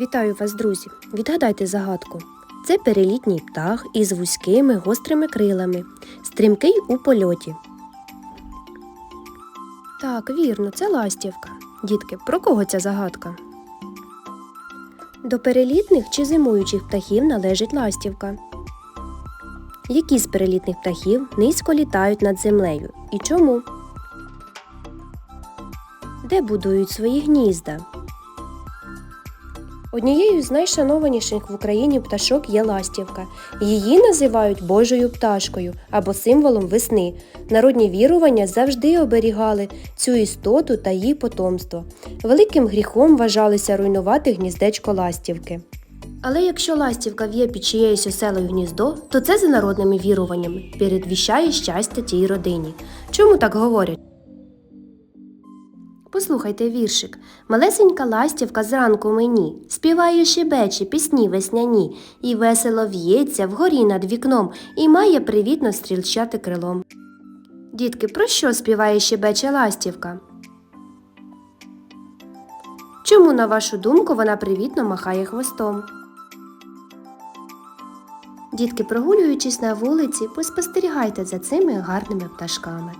Вітаю вас, друзі! Відгадайте загадку. Це перелітній птах із вузькими гострими крилами, стрімкий у польоті. Так, вірно, це ластівка. Дітки, про кого ця загадка? До перелітних чи зимуючих птахів належить ластівка. Які з перелітних птахів низько літають над землею і чому? Де будують свої гнізда? Однією з найшанованіших в Україні пташок є ластівка. Її називають Божою пташкою або символом весни. Народні вірування завжди оберігали цю істоту та її потомство. Великим гріхом вважалося руйнувати гніздечко ластівки. Але якщо ластівка в'є під чиєюсь оселою гніздо, то це за народними віруваннями передвіщає щастя тій родині. Чому так говорять? Послухайте віршик. Малесенька ластівка зранку мені, співає щебече пісні весняні, і весело в'ється вгорі над вікном, і має привітно стрільчати крилом. Дітки, про що співає щебече ластівка? Чому, на вашу думку, вона привітно махає хвостом? Дітки, прогулюючись на вулиці, поспостерігайте за цими гарними пташками.